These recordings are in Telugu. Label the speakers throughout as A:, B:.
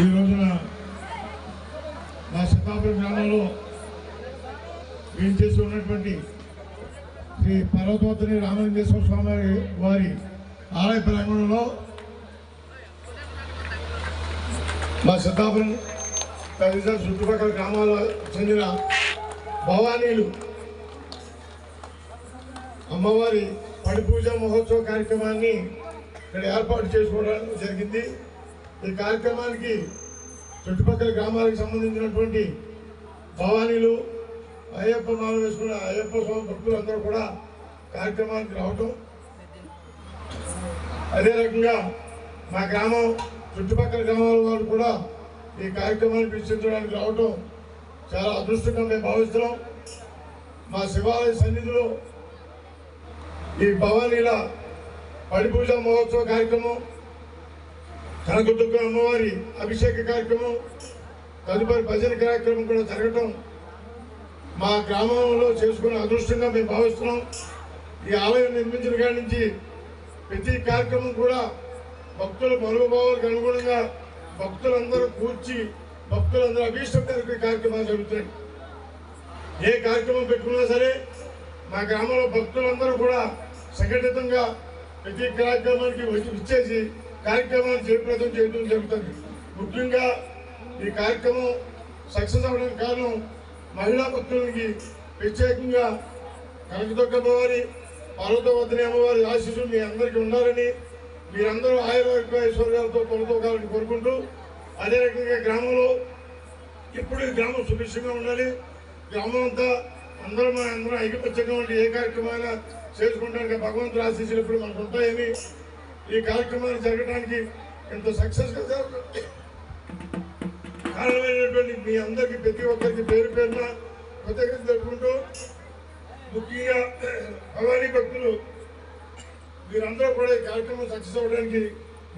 A: ఈ రోజున మా శతాపురం గ్రామంలో ఏం చేసి ఉన్నటువంటి శ్రీ పర్వతవతిని రామలింగేశ్వర స్వామి వారి ఆలయ ప్రాంగణంలో మా శతాపురం తదితర చుట్టుపక్కల గ్రామాలకు చెందిన భవానీలు అమ్మవారి పడి పూజ మహోత్సవ కార్యక్రమాన్ని ఇక్కడ ఏర్పాటు చేసుకోవడం జరిగింది. ఈ కార్యక్రమానికి చుట్టుపక్కల గ్రామాలకు సంబంధించినటువంటి భవానీలు అయ్యప్ప మాల వేసుకున్న అయ్యప్ప స్వామి భక్తులందరూ కూడా కార్యక్రమానికి రావటం. అదే రకంగా మా గ్రామం చుట్టుపక్కల గ్రామాల వారు కూడా ఈ కార్యక్రమాన్ని వీక్షించడానికి రావటం చాలా అదృష్టంగా మేము భావిస్తున్నాం. మా శివాలయ సన్నిధిలో ఈ భవానీల పడిపూజ మహోత్సవ కార్యక్రమం కనకదుర్గ అమ్మవారి అభిషేక కార్యక్రమం తదుపరి భజన కార్యక్రమం కూడా జరగటం మా గ్రామంలో చేసుకున్న అదృష్టంగా మేము భావిస్తున్నాం. ఈ ఆలయం నిర్మించిన కాడి నుంచి ప్రతి కార్యక్రమం కూడా భక్తుల మనోభావాలకు అనుగుణంగా భక్తులందరూ కూర్చి భక్తులందరూ అభీష్టం కార్యక్రమాలు జరుగుతాయి. ఏ కార్యక్రమం పెట్టుకున్నా సరే మా గ్రామంలో భక్తులందరూ కూడా సంఘటితంగా ప్రతి కార్యక్రమానికి వచ్చి ఇచ్చేసి కార్యక్రమాన్ని జయప్రదం చేయడం జరుగుతుంది. ముఖ్యంగా ఈ కార్యక్రమం సక్సెస్ అవ్వడానికి కారణం మహిళా భక్తులకి ప్రత్యేకంగా కనకదుర్గ అమ్మవారి పార్వతవతిని అమ్మవారి ఆశీస్సులు మీ అందరికీ ఉండాలని మీరందరూ ఆయుర్వేశ్వర్యాలతో తొలతోకాలని కోరుకుంటూ అదే రకంగా గ్రామంలో ఎప్పుడు ఈ గ్రామం సుభిక్షంగా ఉండాలి. గ్రామం అంతా అందరూ మన అందరం ఐకమత్యంగా ఉండి ఏ కార్యక్రమాలు చేసుకుంటానికి భగవంతుడు ఆశీస్సులు ఇప్పుడు మనకు ఉంటాయని ఈ కార్యక్రమాన్ని జరగడానికి ఎంత సక్సెస్గా జరుగుతుంది. కారణమైనటువంటి మీ అందరికి ప్రతి ఒక్కరికి పేరు పేరున కృతజ్ఞత జరుపుకుంటూ ముఖ్యంగా భవానీ భక్తులు మీరందరూ కూడా ఈ కార్యక్రమం సక్సెస్ అవ్వడానికి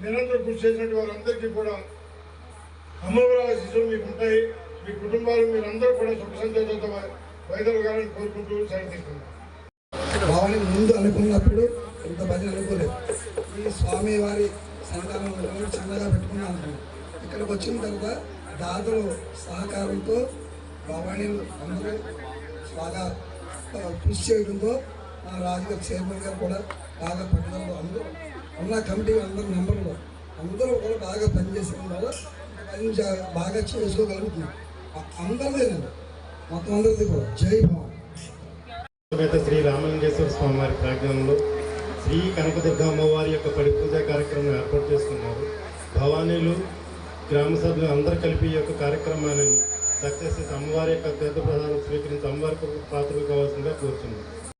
A: నిరంతరం కృషి చేసినటువంటి వారందరికీ కూడా అమ్మవారి ఆశీస్సులు మీకు ఉంటాయి. మీ కుటుంబాలు మీరందరూ కూడా సుఖ సంతోషంతో వైదొలగాలని కోరుకుంటూ సెలవు
B: భావన ముందు అనుకున్నప్పుడు ఇంత భజన అనుకోలేదు. ఈ స్వామి వారి సన్నిధానం అనుకుని చిన్నగా అనుకున్నాను ఇక్కడికి వచ్చిన తర్వాత దాతలు సహకారంతో భవానీలు అందరూ బాగా కృషి చేయడంతో మా రాజుగారి చైర్మన్ గారు కూడా బాగా పట్టుదలతో అందరూ ఉన్న కమిటీ అందరి మెంబర్లు. అందరూ కూడా బాగా పనిచేసిన వల్ల బాగా చేసుకోగలుగుతున్నాం. అ- అందరిదేనండి మొత్తం అందరిది కూడా. జై భవాన్.
C: సమేత శ్రీ రామలింగేశ్వర స్వామి వారి ప్రాంగణంలో శ్రీ కనకదుర్గ అమ్మవారి యొక్క పడి పూజ కార్యక్రమం ఏర్పాటు చేసుకున్నారు భవానీలు గ్రామ సభ్యులు అందరూ కలిపి ఈ యొక్క కార్యక్రమాన్ని సక్సెస్ చేసి అమ్మవారి యొక్క తీర్థ ప్రసాదం స్వీకరించి అమ్మవారికి పాత్రలు కావాల్సిందిగా కోరుతున్నాను